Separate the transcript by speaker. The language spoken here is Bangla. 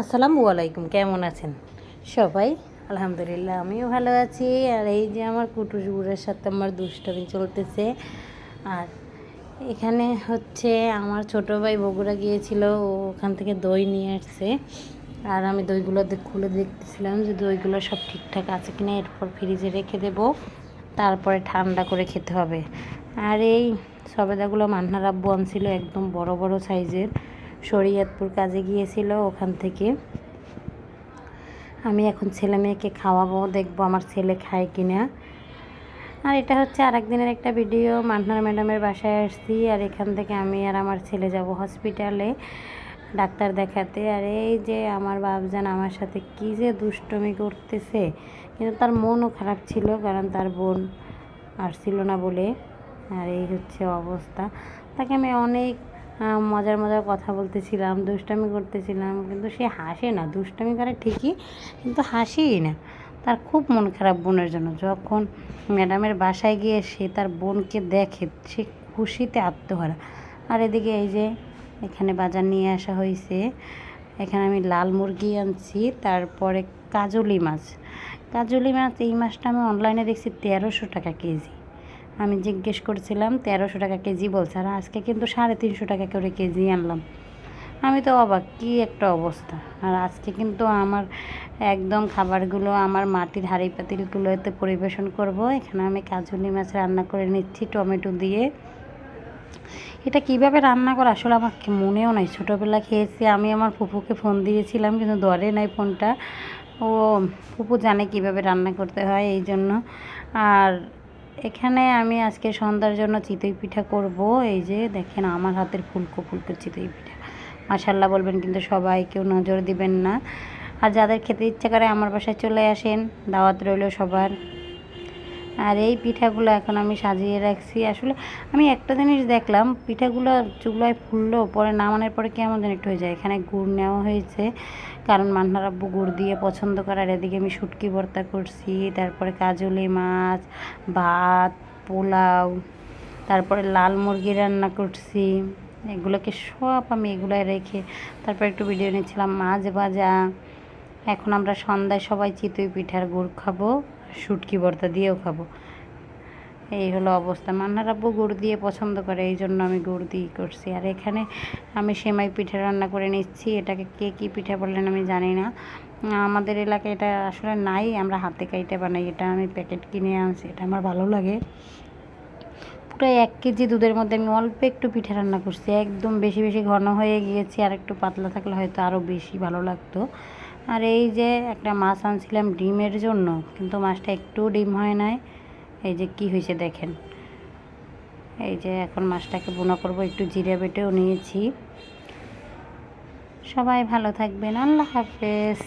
Speaker 1: আসসালামু আলাইকুম, কেমন আছেন? সবাই, আলহামদুলিল্লাহ, আমিও ভালো আছি। আর এই যে আমার কুটুসগুড়ের সাথে আমার দুষ্টমি চলতেছে। আর এখানে হচ্ছে আমার ছোটো ভাই বগুড়া গিয়েছিল ওখান থেকে দই নিয়ে আসছে। আর আমি দইগুলো খুলে দেখতেছিলাম যে দইগুলো সব ঠিকঠাক আছে কিনা, এরপর ফ্রিজে রেখে দেব। তারপরে ঠান্ডা করে খেতে হবে। আর এই সবেদাগুলো মান্নার আব্বু আনছিল, একদম বড় বড় সাইজের। শরীয়তপুর কাজে গিয়েছিল ওখান থেকে। আমি এখন ছেলে মেয়েকে খাওয়াবো, দেখব আমার ছেলে খায় কিনা। আর এটা হচ্ছে আর দিনের একটা ভিডিও, মান্নার ম্যাডামের বাসায় আসছি আর এখান থেকে আমি আর আমার ছেলে যাব হসপিটালে ডাক্তার দেখাতে। আর এই যে আমার বাপজান আমার সাথে কী যে দুষ্টমি করতেছে, কিন্তু তার মনও খারাপ ছিল কারণ তার বোন আসছিল না বলে। আর এই হচ্ছে অবস্থা। তাকে আমি অনেক মজার মজার কথা বলতেছিলাম, দুষ্টামি করতেছিলাম, কিন্তু সে হাসে না। দুষ্টামি করে ঠিকই, কিন্তু হাসিই না। তার খুব মন খারাপ বোনের জন্য। যখন ম্যাডামের বাসায় গিয়ে সে তার বোনকে দেখে, সে খুশিতে আত্মহারা। আর এদিকে এই যে, এখানে বাজার নিয়ে আসা হয়েছে এখানে আমি লাল মুরগি আনছি, তারপরে কাজলি মাছ। কাজলি মাছ এই মাছটা আমি অনলাইনে দেখছি তেরোশো টাকা কেজি। আমি জিজ্ঞেস করছিলাম, তেরোশো টাকা কেজি বলছে, আর আজকে কিন্তু সাড়ে তিনশো টাকা করে কেজি আনলাম। আমি তো অবাক, কী একটা অবস্থা। আর আজকে কিন্তু আমার একদম খাবারগুলো, আমার মাটির হাঁড়ি পাতিলগুলোতে পরিবেশন করব। এখানে আমি কাজুলি মাছ রান্না করে নিচ্ছি, টমেটো দিয়ে। এটা কীভাবে রান্না করা? আসলে আমার মনেও নাই। ছোটোবেলা খেয়েছি, আমি আমার ফুপুকে ফোন দিয়েছিলাম, কিন্তু ধরে নাই ফোনটা। ও ফুপু জানে কীভাবে রান্না করতে হয়, এই জন্য। আর এখানে আমি আজকে সন্ধ্যার জন্য চিতই পিঠা করব। এই যে দেখেন, আমার হাতের ফুলকো ফুলকো চিতই পিঠা। মাশাল্লাহ বলবেন, কিন্তু সবাই কেউ নজর দিবেন না। আর যাদের খেতে ইচ্ছা করে আমার বাসায় চলে আসেন, দাওয়াত রইল সবার। আর এই পিঠাগুলো এখন আমি সাজিয়ে রাখছি। আসলে আমি একটা জিনিস দেখলাম, পিঠাগুলো চুলায় ফুললো, পরে নামানোর পরে কেমন যেন একটু হয়ে যায়। এখানে গুড় নেওয়া হয়েছে। কারণ মান্নার আব্বু গুড় দিয়ে পছন্দ করে, আর এদিকে আমি শুটকি ভর্তা করছি, তারপরে কাজলি মাছ, ভাত, পোলাও, তারপরে লাল মুরগি রান্না করছি, এগুলোকে সব আমি এগুলোয় রেখে তারপর একটু ভিডিও নিচ্ছিলাম মাছ ভাজা। এখন আমরা সন্ধ্যায় সবাই চিতই পিঠার গুড় খাব শুটকি ভর্তা দিয়েও খাব। এই হলো অবস্থা। মান্নার আব্বু গুড় দিয়ে পছন্দ করে এই জন্য আমি গুড় দিয়ে করছি। আর এখানে আমি সেমাই পিঠা রান্না করে নিচ্ছি। এটাকে কে কী পিঠা বললেন আমি জানি না। আমাদের এলাকায় এটা আসলে নাই, আমরা হাতে কাইটে বানাই। এটা আমি প্যাকেট কিনে আনছি, এটা আমার ভালো লাগে। পুরো এক কেজি দুধের মধ্যে আমি অল্প একটু পিঠা রান্না করছি। একদম বেশি বেশি ঘন হয়ে গিয়েছে। আর একটু পাতলা থাকলে হয়তো আরও বেশি ভালো লাগতো। আর এই যে একটা মাছ আনছিলাম ডিমের জন্য, কিন্তু মাছটা একটু ডিম হয় নাই। এই যে কি হয়েছে দেখেন। এই যে এখন মাছটাকে বোনা করব, একটু জিরে বেটেও নিয়েছি। সবাই ভালো থাকবেন, আল্লাহ হাফেজ।